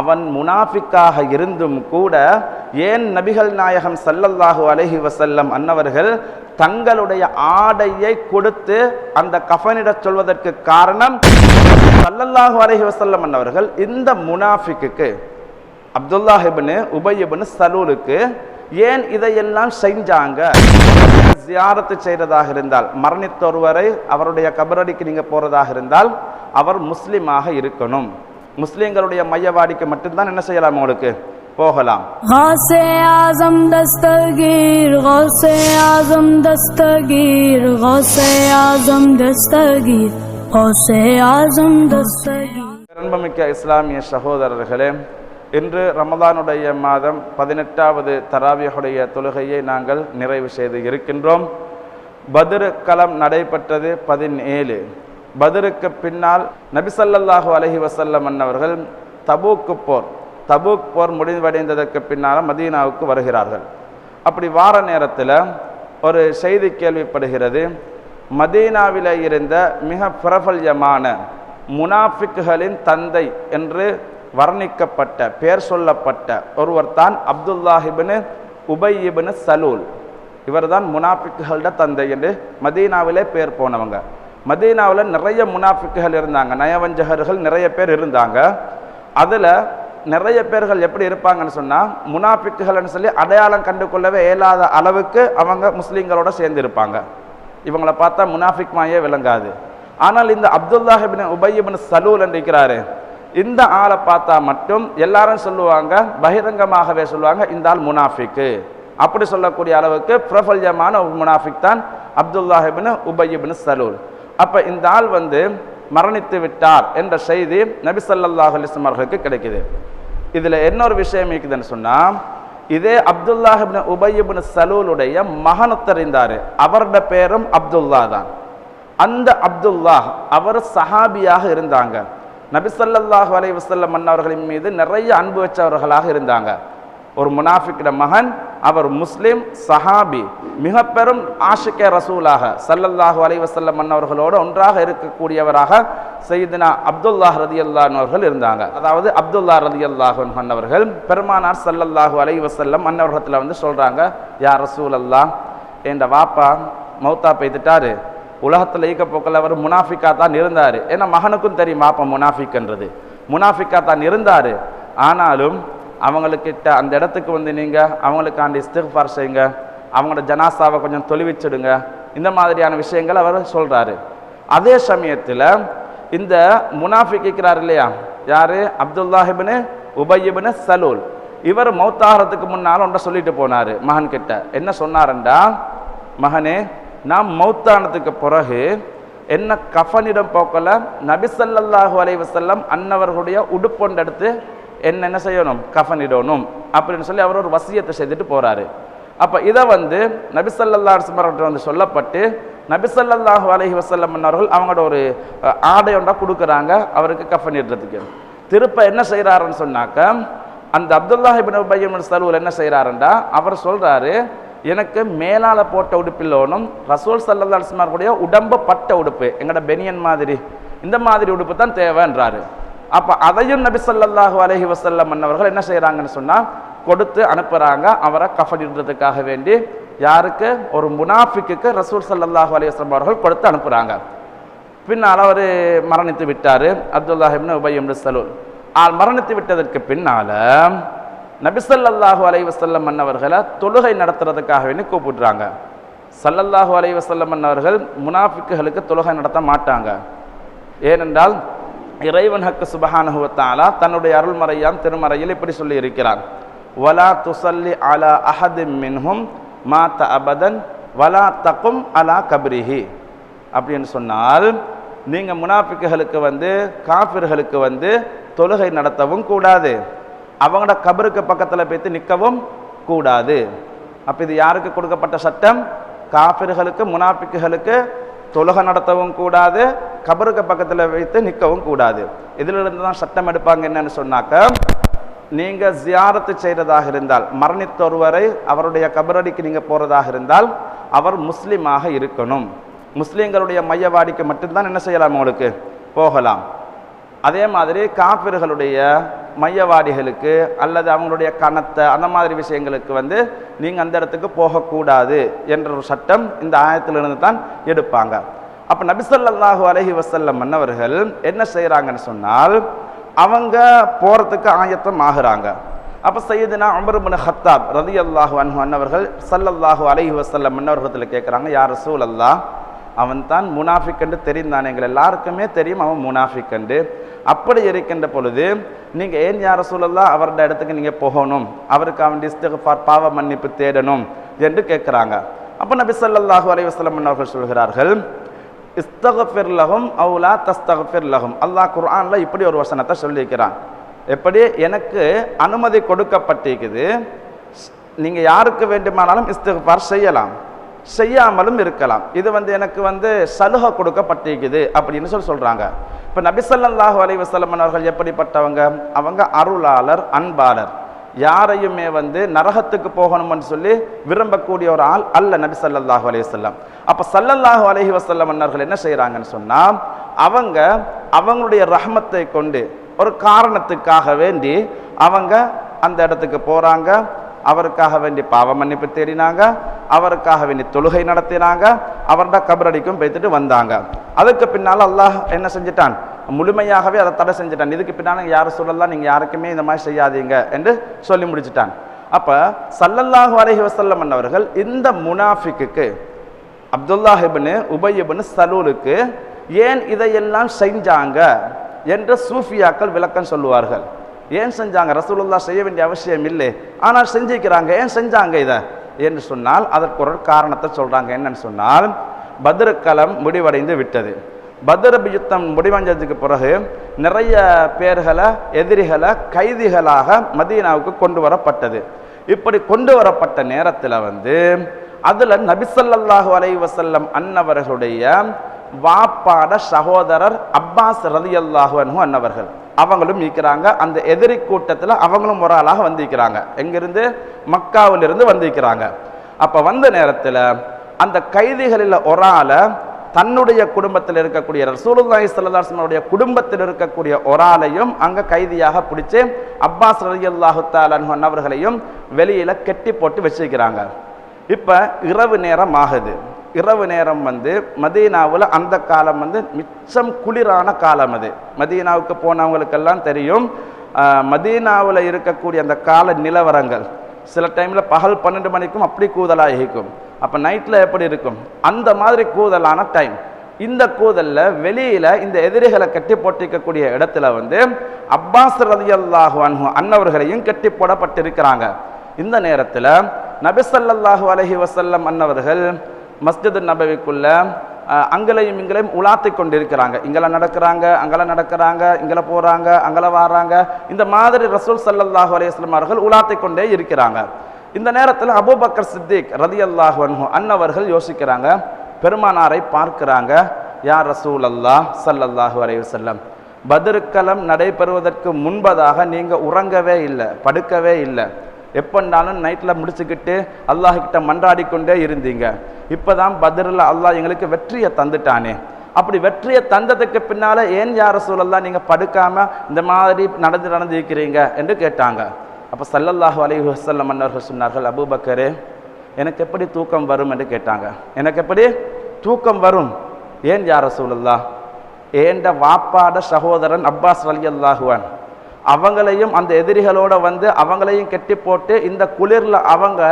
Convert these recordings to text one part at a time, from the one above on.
அவன் முனாஃபிக்காக இருந்தும் கூட ஏன் நபிகள் நாயகம் சல்லல்லாஹு அலஹி வசல்லம் அன்னவர்கள் தங்களுடைய ஆடையை கொடுத்து அந்த கஃனிடச் சொல்வதற்கு காரணம் சல்லல்லாஹு அலஹி வசல்லம் அன்னவர்கள் இந்த முனாஃபிக்குக்கு அப்துல்லாஹிபின் உபயபின் சலூலுக்கு ஏன் இதையெல்லாம் செஞ்சாங்க? ஜியாரத்து செய்கிறதாக இருந்தால் மரணித்த ஒருவரை அவருடைய கபரடிக்கு நீங்கள் போகிறதாக இருந்தால் அவர் முஸ்லீமாக இருக்கணும். முஸ்லிம்களுடைய மையவாடிக்கு மட்டும்தான் என்ன செய்யலாம் உங்களுக்கு போகலாம் غوث اعظم دستگیر غوث اعظم دستگیر غوث اعظم دستگیر غوث اعظم دستگیر அன்புமிக்க இஸ்லாமிய சகோதரர்களே இன்று ரமதானுடைய மாதம் பதினெட்டாவது தராவியுடைய தொழுகையை நாங்கள் நிறைவு செய்து இருக்கின்றோம் பத்ரு களம் நடைபெற்றது பதினேழு பத்ருக்கு பின்னால் நபிசல்லாஹு அலஹி வசல்லம் அன்னவர்கள் தபூக்கு போர் தபூக் போர் முடிவடைந்ததற்கு பின்னால் மதீனாவுக்கு வருகிறார்கள். அப்படி வார நேரத்தில் ஒரு செய்தி கேள்விப்படுகிறது. மதீனாவில் இருந்த மிக பிரபல்யமான முனாஃபிக்குகளின் தந்தை என்று வர்ணிக்கப்பட்ட பெயர் சொல்லப்பட்ட ஒருவர் தான் அப்துல்லாஹிபின் உபையிபின் சலூல். இவர்தான் முனாஃபிக்குகளோட தந்தை என்று மதீனாவிலே பேர் போனவங்க. மதீனாவில் நிறைய முனாஃபிக்குகள் இருந்தாங்க நயவஞ்சகர்கள் நிறைய பேர் இருந்தாங்க. அதில் நிறைய பேர்கள் எப்படி இருப்பாங்கன்னு சொன்னால் முனாஃபிக்குகள்னு சொல்லி அடையாளம் கண்டு கொள்ளவே இயலாத அளவுக்கு அவங்க முஸ்லீம்களோட சேர்ந்து இருப்பாங்க. இவங்கள பார்த்தா முனாஃபிக் மாயே விளங்காது. ஆனால் இந்த அப்துல்லாஹிபின் உபையிபின் சலூல் என்று இருக்கிறாரு. இந்த ஆளை பார்த்தா மட்டும் எல்லாரும் சொல்லுவாங்க பகிரங்கமாகவே சொல்லுவாங்க இந்த ஆள் முனாஃபிக்கு. அப்படி சொல்லக்கூடிய அளவுக்கு பிரபல்யமான முனாஃபிக் தான் அப்துல்லாஹிபின் உபையிபின் சலூல். அப்போ இந்த ஆள் வந்து மரணித்து விட்டார் என்ற செய்தி நபி ஸல்லல்லாஹு அலிஸ்லம் அவர்களுக்கு கிடைக்குது. இதில் இன்னொரு விஷயம் இருக்குதுன்னு சொன்னால் இதே அப்துல்லாஹிபின் உபயபின் சலூலுடைய மகனத்தர் தெரிந்தார். அவரோட பேரும் அப்துல்லா தான். அந்த அப்துல்லா அவர் சஹாபியாக இருந்தாங்க. நபி ஸல்லல்லாஹு வசல்லம் வஸல்லம் மீது நிறைய அன்பு வச்சவர்களாக இருந்தாங்க. ஒரு முனாஃபிக்கிட மகன் அவர் முஸ்லீம் சஹாபி மிக பெரும் ஆஷிக்க ரசூலாக சல்லல்லாஹு அலைவசல்லம் வஸல்லம் அன்னவர்களோடு ஒன்றாக இருக்கக்கூடியவராக செய்தினா அப்துல்லாஹ் ரதியல்லான் அவர்கள் இருந்தாங்க. அதாவது அப்துல்லா ரதியல்லாஹு அன்னவர்கள் பெருமானார் சல்லல்லாஹு அலைவசல்லம் வஸல்லம் வந்து சொல்கிறாங்க யார் ரசூல் அல்லாஹ் என்ற வாப்பா மௌத்தா பெய்துட்டாரு. உலகத்தில் ஈக்கப்போக்கில் அவர் முனாஃபிக்கா தான் இருந்தார். ஏன்னா மகனுக்கும் தெரியும் அப்போ முனாஃபிக்ன்றது முனாஃபிக்கா தான் இருந்தார். ஆனாலும் அவங்களுக்கிட்ட அந்த இடத்துக்கு வந்து நீங்கள் அவங்களுக்காண்டி இஸ்திஃபார் செய்யுங்க. அவங்களோட ஜனாசாவை கொஞ்சம் தொழுவிச்சிடுங்க. இந்த மாதிரியான விஷயங்கள் அவர் சொல்கிறாரு அதே சமயத்தில் இந்த முனாஃபிக் இருக்கிறார் இல்லையா? யார்? அப்துல்லாஹிபின் உபயிபின் சலூல். இவர் மௌத்தாகிறதுக்கு முன்னால் ஒன்றை சொல்லிட்டு போனார் மகன்கிட்ட என்ன சொன்னார்ண்டா? மகனே நாம் மௌத்தானதுக்கு பிறகு என்ன கஃனிடம் போக்கல? நபிசல்லாஹு அலைவசல்லம் அன்னவர்களுடைய உடுப்பொண்டெடுத்து என்ன என்ன செய்யணும்? கஃபனிடணும் அப்படின்னு சொல்லி அவர் ஒரு வசியத்தை செய்துட்டு போகிறாரு அப்போ இதை வந்து நபிசல்லா அலிஸ்மர்கிட்ட வந்து சொல்லப்பட்டு நபிசல்லாஹு அலஹி வசல்லம் அவர்கள் அவங்களோட ஒரு அஹ், ஆடை கொடுக்குறாங்க அவருக்கு கஃனிடுறதுக்கு திருப்ப என்ன செய்கிறாருன்னு சொன்னாக்க அந்த அப்துல்லாஹ் இப்னு உபை என்ன செய்கிறாருண்டா அவர் சொல்கிறாரு எனக்கு மேலால் போட்ட உடுப்பு ரசூல் சல்லல்லா அலிஸ்மாருடைய உடம்பு பட்ட உடுப்பு எங்களோட பெனியன் மாதிரி இந்த மாதிரி உடுப்பு தான் தேவைன்றாரு. அப்ப அதையும் நபி ஸல்லல்லாஹு அலஹி வசல்லம் அன்னவர்கள் என்ன செய்கிறாங்கன்னு சொன்னா கொடுத்து அனுப்புறாங்க. அவரை கஃபடின்றதுக்காக வேண்டி யாருக்கு? ஒரு முனாஃபிக்குக்கு ரசூல் சல்லல்லாஹு அலைஹி வஸல்லம் அவர்கள் கொடுத்து அனுப்புறாங்க. பின்னால் அவர் மரணித்து விட்டார். அப்துல்லாஹிப்னு உபை சலூல். ஆள் மரணித்து விட்டதற்கு பின்னால நபிசல்லாஹு அலை வசல்லம் மன்னவர்களை தொழுகை நடத்துறதுக்காக வேண்டி கூப்பிடுறாங்க. சல்லல்லாஹு அலை வசல்லம் மன்னவர்கள் முனாஃபிக்குகளுக்கு தொழுகை நடத்த மாட்டாங்க. ஏனென்றால் இறைவன் ஹக்கு சுபஹானுவத்தாலா தன்னுடைய அருள்மறையாம் திருமறையில் இப்படி சொல்லி இருக்கிறார் வலா துசல்லி அலா அஹதிம் மின்ஹும் மாத்த அபதன் வலா தக்கும் அலா கபிரிஹி. அப்படின்னு சொன்னால் நீங்கள் முனாஃபிக்குகளுக்கு வந்து காஃபிர்களுக்கு வந்து தொழுகை நடத்தவும் கூடாது. அவங்களோட கபருக்கு பக்கத்தில் போய்த்து நிற்கவும் கூடாது. அப்போ இது யாருக்கு கொடுக்கப்பட்ட சட்டம்? காஃபிர்களுக்கு முனாஃபிக்குகளுக்கு தொழுகை நடத்தவும் கூடாது கபருக்கு பக்கத்தில் வைத்து நிற்கவும் கூடாது. இதிலிருந்து தான் சட்டம் எடுப்பாங்க என்னன்னு சொன்னாக்க நீங்கள் ஜியாரத்து செய்கிறதாக இருந்தால் மரணித்த ஒருவரை அவருடைய கபரடிக்கு நீங்கள் போகிறதாக இருந்தால் அவர் முஸ்லீமாக இருக்கணும். முஸ்லீம்களுடைய மையவாடிக்கு மட்டும்தான் என்ன செய்யலாம் உங்களுக்கு? போகலாம். அதே மாதிரி காப்பிர்களுடைய மையவாடிகளுக்கு அல்லது அவங்களுடைய கணத்தை அந்த மாதிரி விஷயங்களுக்கு வந்து நீங்கள் அந்த இடத்துக்கு போகக்கூடாது என்ற ஒரு சட்டம் இந்த ஆயத்திலிருந்து தான் எடுப்பாங்க. அப்போ நபிசல்லாஹு அலஹி வசல்லம் மன்னவர்கள் என்ன செய்கிறாங்கன்னு சொன்னால் அவங்க போகிறதுக்கு ஆயத்தம் ஆகுறாங்க. அப்போ சையதுனா அமர் ஹத்தாப் ரதி அல்லாஹு அன்ஹு அன்னவர்கள் சல்லல்லாஹு அலைஹி வசல்லம் மன்னவர்களில் கேட்குறாங்க யார் சூழல்லா அல்லாஹ் அவன் தான் முனாஃபிக்கண்டு தெரிந்தான். எங்கள் எல்லாருக்குமே தெரியும் அவன் முனாஃபிக்கண்டு அப்படி இருக்கின்ற பொழுது நீங்கள் ஏன் யார சூழலாக அவரோட இடத்துக்கு நீங்கள் போகணும்? அவருக்கு அவன் இஸ்திஃபார் பாவ மன்னிப்பு தேடணும் என்று கேட்குறாங்க. அப்போ நபி ஸல்லல்லாஹு அலைஹி வஸல்லம் அவர்கள் சொல்கிறார்கள் இஸ்தகஃபிர் லகும் அவுலா தஸ்தகஃபிர் லகும் அல்லாஹ் குர்ஆனில் இப்படி ஒரு வசனத்தை சொல்லியிருக்கிறான். எப்படி? எனக்கு அனுமதி கொடுக்கப்பட்டிருக்குது. நீங்கள் யாருக்கு வேண்டுமானாலும் இஸ்திஃபார் செய்யலாம். செய்யாமலும் இருக்கலாம். இது வந்து எனக்கு வந்து சலுகை கொடுக்கப்பட்டிருக்குது அப்படின்னு சொல்லி சொல்கிறாங்க இப்போ நபிசல்லாஹு அலி வஸல்லம் அவர்கள் எப்படிப்பட்டவங்க? அவங்க அருளாளர் அன்பாளர். யாரையுமே வந்து நரகத்துக்கு போகணும்னு சொல்லி விரும்பக்கூடிய ஒரு ஆள் அல்ல நபி ஸல்லல்லாஹு அலி வல்லம் அப்போ சல்லல்லாஹு அலஹி வஸல்லம் அன்னர்கள் என்ன செய்கிறாங்கன்னு சொன்னால் அவங்க அவங்களுடைய ரஹமத்தை கொண்டு ஒரு காரணத்துக்காக வேண்டி அவங்க அந்த இடத்துக்கு போகிறாங்க அவருக்காக வேண்டி பாவ மன்னிப்பு தேடினாங்க அவருக்காக வேண்டி தொழுகை நடத்தினாங்க அவரோட கபரடிக்கும் போய்த்துட்டு வந்தாங்க. அதுக்கு பின்னால் அல்லாஹ் என்ன செஞ்சிட்டான்? முழுமையாகவே அதை தடை செஞ்சிட்டான். இதுக்கு பின்னால் யாரும் சொல்லலாம் நீங்கள் யாருக்குமே இந்த மாதிரி செய்யாதீங்க என்று சொல்லி முடிச்சிட்டான். அப்போ சல்லல்லாஹு அலஹி வசல்லம் அவர்கள் இந்த முனாஃபிக்குக்கு அப்துல்லாஹிபின் உபயிபின் சலூலுக்கு ஏன் இதையெல்லாம் செஞ்சாங்க என்று சூஃபியாக்கள் விளக்கம் சொல்லுவார்கள். ஏன் செஞ்சாங்க? ரசூலுல்லா செய்ய வேண்டிய அவசியம் இல்லை. ஆனால் செஞ்சிக்கிறாங்க ஏன் செஞ்சாங்க இதை? என்று சொன்னால் அதற்கு ஒரு காரணத்தை சொல்கிறாங்க என்னன்னு சொன்னால் பத்ருக்களம் முடிவடைந்து விட்டது. பத்ரப் யுத்தம் முடிவடைஞ்சதுக்கு பிறகு நிறைய பேர்களை எதிரிகளை கைதிகளாக மதீனாவுக்கு கொண்டு வரப்பட்டது. இப்படி கொண்டு வரப்பட்ட நேரத்தில் வந்து அதில் நபிசல்லாஹு அலை வசல்லம் அன்னவர்களுடைய வாப்பாட சகோதரர் அப்பாஸ் ரலியல்லாஹு அன்ஹு அன்னவர்கள். அவங்களும் இருக்கிறாங்க. அந்த எதிரி கூட்டத்தில் அவங்களும் ஒரு ஆளாக வந்திருக்கிறாங்க. எங்கிருந்து? மக்காவிலிருந்து வந்திருக்கிறாங்க. அப்போ வந்த நேரத்தில் அந்த கைதிகளில் ஒரு ஆளை தன்னுடைய குடும்பத்தில் இருக்கக்கூடிய ரசூலுல்லாஹி சல்லாஸ்மனுடைய குடும்பத்தில் இருக்கக்கூடிய ஒரு ஆளையும் அங்கே கைதியாக பிடிச்சி அப்பாஸ் ரலியல்லாஹு தஆலா அவர்களையும் வெளியில் கெட்டி போட்டு வச்சிருக்கிறாங்க. இப்போ இரவு நேரம் ஆகுது. இரவு நேரம் வந்து மதீனாவில் அந்த காலம் வந்து மிச்சம் குளிரான காலம் அது. மதீனாவுக்கு போனவங்களுக்கெல்லாம் தெரியும் மதீனாவில் இருக்கக்கூடிய அந்த கால நிலவரங்கள். சில டைமில் பகல் பன்னெண்டு மணிக்கும் அப்படி கூதலாக இருக்கும் அப்போ நைட்டில் எப்படி இருக்கும்? அந்த மாதிரி கூதலான டைம் இந்த கூதலில் வெளியில் இந்த எதிரிகளை கட்டி போட்டிருக்கக்கூடிய இடத்துல வந்து அப்பாஸ் ரதியல்லாஹு அன்ஹு அன்னவர்களையும் கட்டி போடப்பட்டிருக்கிறாங்க. இந்த நேரத்தில் நபிசல்லாஹு அலஹி வசல்லம் அன்னவர்கள் மஸ்ஜித் நபவிக்குள்ள அங்களையும் இங்களையும் உலாத்தி கொண்டிருக்கிறாங்க. இங்கெல்லாம் நடக்கிறாங்க அங்கெல்லாம் நடக்கிறாங்க இங்கெல்ல போகிறாங்க அங்கெல்லாம் வராங்க. இந்த மாதிரி ரசூல் சல்லல்லாஹு அலையம் அவர்கள் உலாத்தி கொண்டே இருக்கிறாங்க. இந்த நேரத்தில் அபூபக்கர் சித்திக் ரதி அல்லாஹு அன்னவர்கள் யோசிக்கிறாங்க. பெருமானாரை பார்க்கிறாங்க. யார் ரசூல் அல்லாஹ் சல்லல்லாஹு அலைஹி வஸல்லம் நடைபெறுவதற்கு முன்பதாக நீங்கள் உறங்கவே இல்லை படுக்கவே இல்லை. எப்போன்னாலும் நைட்டில் முடிச்சுக்கிட்டு அல்லாஹ்கிட்ட மன்றாடி கொண்டே இருந்தீங்க. இப்போதான் பதிரில் அல்லாஹ் எங்களுக்கு வெற்றியை தந்துட்டானே. அப்படி வெற்றியை தந்ததுக்கு பின்னால் ஏன் யார சூழல்லாம் நீங்கள் படுக்காமல் இந்த மாதிரி நடந்து நடந்து இருக்கிறீங்க என்று கேட்டாங்க. அப்போ சல்லல்லாஹு அலி வஸல்லம் மன்னர்கள் சொன்னார்கள் அபூபக்கரே எனக்கு எப்படி தூக்கம் வரும்? என்று கேட்டாங்க. எனக்கு எப்படி தூக்கம் வரும்? ஏன் யார சூழல்லா ஏண்ட வாப்பாட சகோதரன் அப்பாஸ் அலி அல்லாஹுவான் அவங்களையும் அந்த எதிரிகளோட வந்து அவங்களையும் கெட்டி போட்டு இந்த குளிரில் அவங்க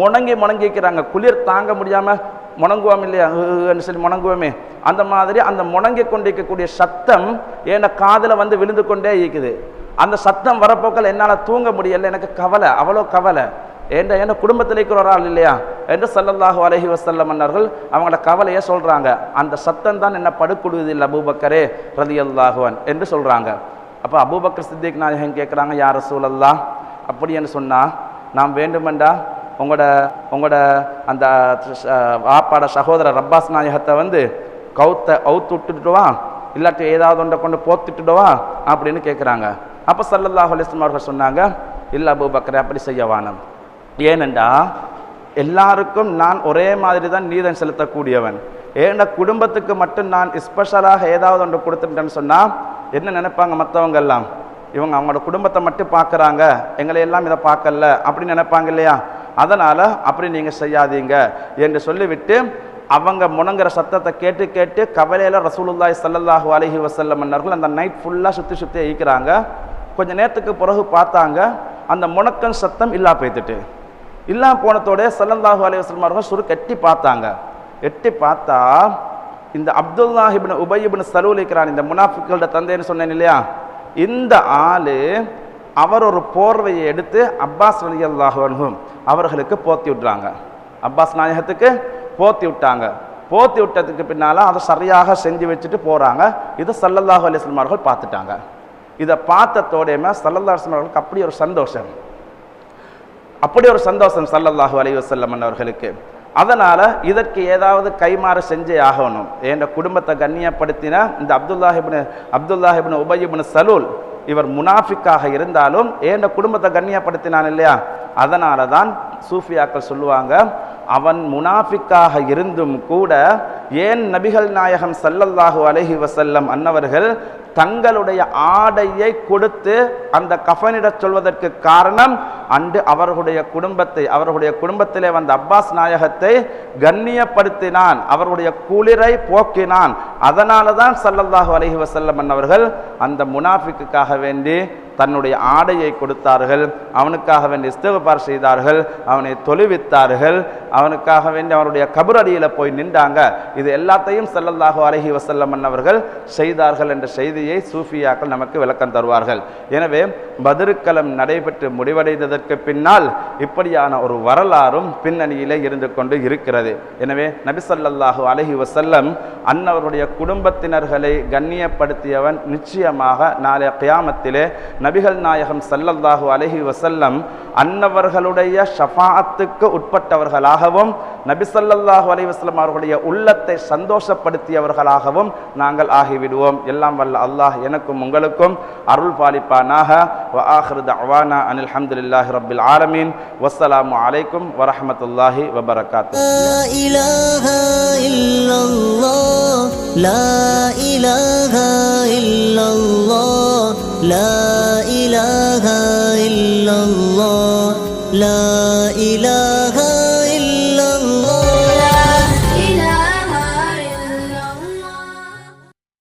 முணங்கி முணங்கிக்கிறாங்க. குளிர் தாங்க முடியாமல் முணங்குவோம் இல்லையா? சொல்லி முணங்குவோமே. அந்த மாதிரி அந்த முணங்கி கொண்டிருக்கக்கூடிய சத்தம் என் காதில் வந்து விழுந்து கொண்டே இருக்குது. அந்த சத்தம் வரப்போக்கில் என்னால் தூங்க முடியல. எனக்கு கவலை அவ்வளோ கவலை. என்ற என் குடும்பத்தில் இருக்கிற ஒரு ஆள் இல்லையா? என்று சல்லல்லாஹு அலஹி வஸல்லம் மன்னர்கள் அவங்களோட கவலையை சொல்கிறாங்க அந்த சத்தம் தான் என்ன படுக்குடுவதில்லை அபூபக்கரே ரலியல்லாஹுவன் என்று சொல்கிறாங்க அப்போ அபூபக்கர் சித்திக் நாயகன் கேட்குறாங்க யார் சூழல்லா அப்படி என்று நாம் வேண்டுமெண்டா உங்களோட உங்களோட அந்த வாப்பாட சகோதரர் ரப்பாஸ் நாயகத்தை வந்து கவுத்த அவுத்து விட்டுட்டுவா இல்லாட்டி ஏதாவது ஒன்றை கொண்டு போத்துட்டுடுவா அப்படின்னு கேட்குறாங்க அப்போ சல்லல்லாஹ் அலிஸ்லாம் அவர்கள் சொன்னாங்க இல்லை அபூபக்கரை அப்படி செய்யவானம் ஏனெண்டா எல்லாருக்கும் நான் ஒரே மாதிரி தான் நீதம் செலுத்தக்கூடியவன். ஏன்னா குடும்பத்துக்கு மட்டும் நான் ஸ்பெஷலாக ஏதாவது ஒன்று கொடுத்துட்டேன்னு சொன்னால் என்ன நினைப்பாங்க மற்றவங்க எல்லாம் இவங்க அவங்களோட குடும்பத்தை மட்டும் பார்க்குறாங்க எங்களை எல்லாம் இதை பார்க்கல அப்படின்னு நினைப்பாங்க இல்லையா? அதனால் அப்படி நீங்கள் செய்யாதீங்க என்று சொல்லிவிட்டு அவங்க முணங்குற சத்தத்தை கேட்டு கேட்டு கவலையில் ரசூலுல்லாய் சல்லல்லாஹு அலஹி வஸல்லம் அன்னர்கள் அந்த நைட் ஃபுல்லாக சுற்றி சுற்றி ஈக்கிறாங்க கொஞ்சம் நேரத்துக்கு பிறகு பார்த்தாங்க அந்த முணக்கம் சத்தம் இல்லா போய்த்துட்டு. இல்லா போனதோட சல்லல்லாஹு அலி வஸல்லம் அவர்கள் சுருக்கு எட்டி பார்த்தாங்க. எட்டி பார்த்தா இந்த அப்துல்லாஹிபின் இப்னு சலூலிக்கிறான் இந்த முனாஃபிக்களோட தந்தைன்னு சொன்னேன் இல்லையா? இந்த ஆளு அவர் ஒரு போர்வையை எடுத்து அப்பாஸ் ரலியல்லாஹு அவர்களுக்கு போத்தி விட்றாங்க அப்பாஸ் நாயகத்துக்கு போத்தி விட்டாங்க. போத்தி விட்டதுக்கு பின்னால் அதை சரியாக செஞ்சு வச்சுட்டு போகிறாங்க இது சல்லல்லாஹு அலிஸ்லம் அவர்கள் பார்த்துட்டாங்க. இதை பார்த்ததோடையுமே சல்லல்லாஹு அலிஸ்லம் அவர்களுக்கு அப்படி ஒரு சந்தோஷம். அப்படி ஒரு சந்தோஷம் சல்லல்லாஹு அலி வசல்லம் அவர்களுக்கு அதனால் இதற்கு ஏதாவது கைமாறு செஞ்சே ஆகணும். என் குடும்பத்தை கண்ணியப்படுத்தின இந்த அப்துல்லாஹிபின் அப்துல்லாஹிபின் உபயிபின் சலூல் இவர் முனாஃபிக்காக இருந்தாலும் ஏன் குடும்பத்தை கண்ணியப்படுத்தினான் இல்லையா? அதனால தான் சூஃபியாக்கள் சொல்லுவாங்க அவன் முனாஃபிக்காக இருந்தும் கூட ஏன் நபிகள் நாயகம் சல்லல்லாஹு அலஹி வசல்லம் அன்னவர்கள் தங்களுடைய ஆடையை கொடுத்து அந்த கஃனிடச் சொல்வதற்கு காரணம் அன்று அவர்களுடைய குடும்பத்தை அவர்களுடைய குடும்பத்திலே வந்த அப்பாஸ் நாயகத்தை கண்ணியப்படுத்தினான் அவர்களுடைய குளிரை போக்கினான். அதனால தான் சல்லல்லாஹு அலஹி வசல்லம் அன்னவர்கள் அந்த முனாஃபிக்குக்காக வேண்டி தன்னுடைய ஆடையை கொடுத்தார்கள். அவனுக்காக வேண்டி இஸ்தகுபார் செய்தார்கள். அவனை தொழுவித்தார்கள். அவனுக்காக வேண்டி அவனுடைய கபரடியில் போய் நின்றாங்க. இது எல்லாத்தையும் ஸல்லல்லாஹு அழகி வசல்லம் அவர்கள் செய்தார்கள் என்ற செய்தியை சூஃபியாக்கள் நமக்கு விளக்கம் தருவார்கள். எனவே பதிருக்கலம் நடைபெற்று முடிவடைந்ததற்கு பின்னால் இப்படியான ஒரு வரலாறும் பின்னணியிலே இருந்து கொண்டு இருக்கிறது. எனவே நபி ஸல்லல்லாஹு வசல்லம் அன்னவருடைய குடும்பத்தினர்களை கண்ணியப்படுத்தியவன் நிச்சயமாக நாளைய கியாமத்திலே நபிகள் நாயகம் ஸல்லல்லாஹு அலைஹி வசல்லம் அன்னவர்களுடைய ஷஃபாத்துக்கு உட்பட்டவர்களாகவும் நபி ஸல்லல்லாஹு அலைஹி வஸல்லம் அவர்களுடைய உள்ளத்தை சந்தோஷப்படுத்தியவர்களாகவும் நாங்கள் ஆகிவிடுவோம் எல்லாம் வல்ல அல்லாஹ் எனக்கும் உங்களுக்கும் அருள் பாலிப்பானாக வ ஆஹிரு தஅவானா அனில் ஹம்துலில்லாஹி ரப்பில் ஆலமீன் வஸ்ஸலாமு அலைக்கும் வரஹ்மத்துல்லாஹி வபரகாத்துஹு لا إله إلا الله لا إله إلا الله لا إله إلا الله لا إله